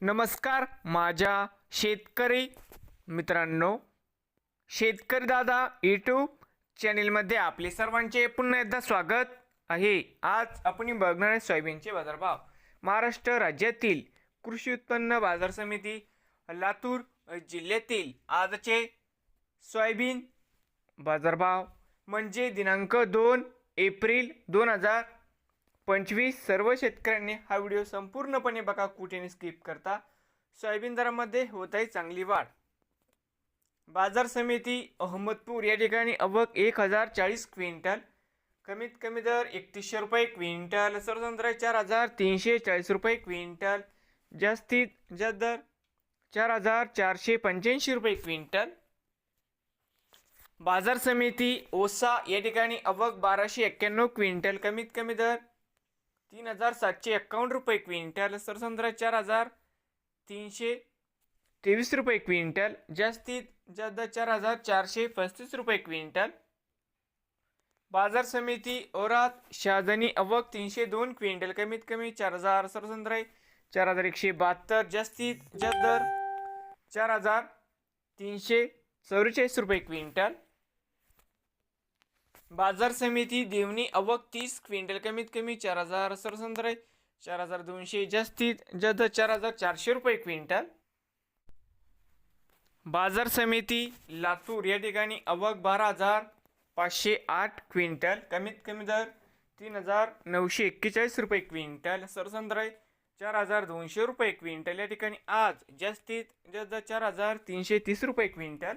नमस्कार माझ्या शेतकरी मित्रांनो. शेतकरी दादा यूट्यूब चॅनेलमध्ये आपले सर्वांचे पुन्हा एकदा स्वागत आहे. आज आपण बघणार आहे सोयाबीनचे बाजारभाव. महाराष्ट्र राज्यातील कृषी उत्पन्न बाजार समिती लातूर जिल्ह्यातील आजचे सोयाबीन बाजारभाव म्हणजे दिनांक दोन एप्रिल दोन हजार पंचवीस सर्व शेतकऱ्यांनी हा व्हिडिओ संपूर्णपणे बघा कुठेने स्किप करता. सोयाबीन दरामध्ये होत आहे चांगली वाढ. बाजार समिती अहमदपूर या ठिकाणी अवक एक हजार चाळीस क्विंटल कमीत कमी दर एकतीसशे रुपये क्विंटल सर्वतंत्र चार हजार तीनशे चाळीस रुपये क्विंटल जास्तीत जास्त दर चार हजार चारशे पंच्याऐंशी रुपये क्विंटल. बाजार समिती ओसा या ठिकाणी अवक बाराशे एक्क्याण्णव क्विंटल कमीत कमी दर तीन हजार सातशे एक्कावन्न रुपये क्विंटल. सरसंद्रा चार हजार तीनशे तेवीस रुपये क्विंटल. जास्तीत जास्त चार हजार चारशे पस्तीस रुपये क्विंटल. बाजार समिती औरात शहाजनी अवक तीनशे दोन क्विंटल. कमीत कमी चार हजार. सरसंद्र चार हजार एकशे बहात्तर. जास्तीत जास्त दर चार हजार तीनशे चौवेचाळीस रुपये क्विंटल. बाजार समिती देवणी अवक तीस क्विंटल कमीत कमी चार हजार सरसंद्र चार हजार दोनशे जास्तीत जद चार हजार चारशे रुपये क्विंटल. बाजार समिती लातूर या ठिकाणी अवक बारा हजार पाचशे आठ क्विंटल कमीत कमी दर तीन हजार नऊशे एक्केचाळीस रुपये क्विंटल सरसंद्र चार हजार दोनशे रुपये क्विंटल या ठिकाणी आज जास्तीत जास्त चार हजार तीनशे तीस रुपये क्विंटल.